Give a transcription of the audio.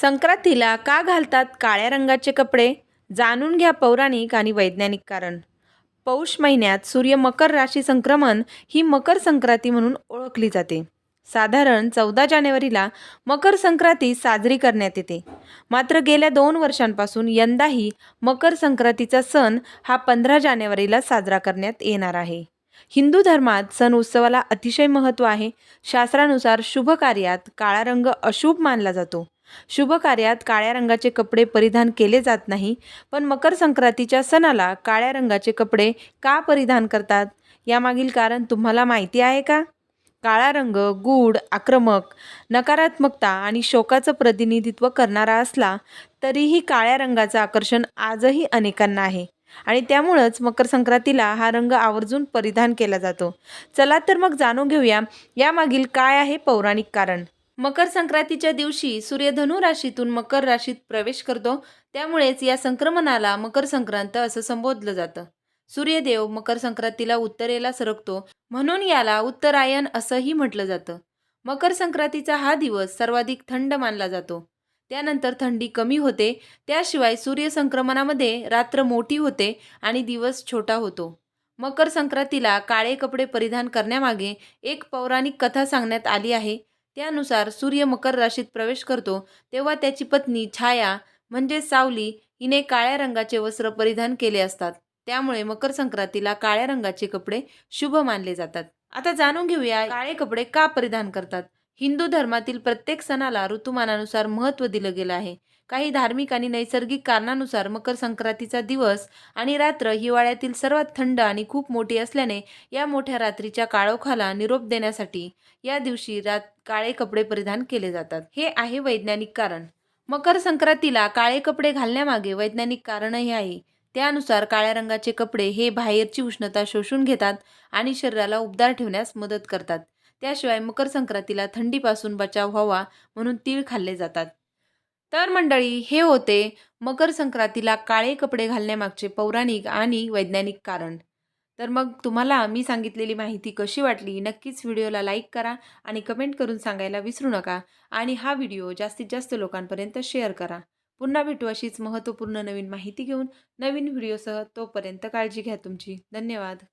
संक्रांतीला का घालतात काळ्या रंगाचे कपडे? जाणून घ्या पौराणिक आणि वैज्ञानिक कारण. पौष महिन्यात सूर्य मकर राशी संक्रमण ही मकर संक्रांती म्हणून ओळखली जाते. साधारण चौदा जानेवारीला मकर संक्रांती साजरी करण्यात येते. मात्र गेल्या दोन वर्षांपासून यंदाही मकर संक्रांतीचा सण हा पंधरा जानेवारीला साजरा करण्यात येणार आहे. हिंदू धर्मात सण उत्सवाला अतिशय महत्त्व आहे. शास्त्रानुसार शुभ कार्यात काळा रंग अशुभ मानला जातो. शुभ कार्यात काळ्या रंगाचे कपडे परिधान केले जात नाही पण मकर संक्रांतीच्या सणाला काळ्या रंगाचे कपडे का परिधान करतात? यामागील कारण तुम्हाला माहिती आहे का? काळा रंग गूढ आक्रमक नकारात्मकता आणि शोकाचं प्रतिनिधित्व करणारा असला तरीही काळ्या रंगाचं आकर्षण आजही अनेकांना आहे. आणि त्यामुळंच मकर संक्रांतीला हा रंग आवर्जून परिधान केला जातो. चला तर मग जाणून घेऊया यामागील काय आहे पौराणिक कारण. मकर संक्रांतीच्या दिवशी सूर्य धनु राशीतून मकर राशीत प्रवेश करतो. त्यामुळेच या संक्रमणाला मकर संक्रांत असं संबोधलं जातं. सूर्यदेव मकर संक्रांतीला उत्तरेला सरकतो म्हणून याला उत्तरायण असंही म्हटलं जातं. मकर संक्रांतीचा हा दिवस सर्वाधिक थंड मानला जातो. त्यानंतर थंडी कमी होते त्याशिवाय सूर्यसंक्रमणामध्ये रात्र मोठी होते आणि दिवस छोटा होतो. मकर संक्रांतीला काळे कपडे परिधान करण्यामागे एक पौराणिक कथा सांगण्यात आली आहे. त्यानुसार सूर्य मकर राशीत प्रवेश करतो तेव्हा त्याची पत्नी छाया म्हणजे सावली हिने काळ्या रंगाचे वस्त्र परिधान केले असतात. त्यामुळे मकर संक्रांतीला काळ्या रंगाचे कपडे शुभ मानले जातात. आता जाणून घेऊया काळे कपडे का परिधान करतात. हिंदू धर्मातील प्रत्येक सणाला ऋतुमानानुसार महत्त्व दिलं गेलं आहे. काही धार्मिक आणि नैसर्गिक कारणानुसार मकर संक्रांतीचा दिवस आणि रात्र हिवाळ्यातील सर्वात थंड आणि खूप मोठी असल्याने या मोठ्या रात्रीच्या काळोखाला निरोप देण्यासाठी या दिवशी रात काळे कपडे परिधान केले जातात. हे आहे वैज्ञानिक कारण. मकर संक्रांतीला काळे कपडे घालण्यामागे वैज्ञानिक कारणही आहे. त्यानुसार काळ्या रंगाचे कपडे हे बाहेरची उष्णता शोषून घेतात आणि शरीराला उबदार ठेवण्यास मदत करतात. त्याशिवाय मकर संक्रांतीला थंडीपासून बचाव व्हावा म्हणून तीळ खाल्ले जातात. तर मंडळी हे होते मकर संक्रांतीला काळे कपडे घालण्यामागचे पौराणिक आणि वैज्ञानिक कारण. तर मग तुम्हाला मी सांगितलेली माहिती कशी वाटली नक्कीच व्हिडिओला लाईक करा आणि कमेंट करून सांगायला विसरू नका आणि हा व्हिडिओ जास्तीत जास्त लोकांपर्यंत शेअर करा. पुन्हा भेटू अशीच महत्त्वपूर्ण नवीन माहिती घेऊन नवीन व्हिडिओसह तोपर्यंत काळजी घ्या तुमची. धन्यवाद.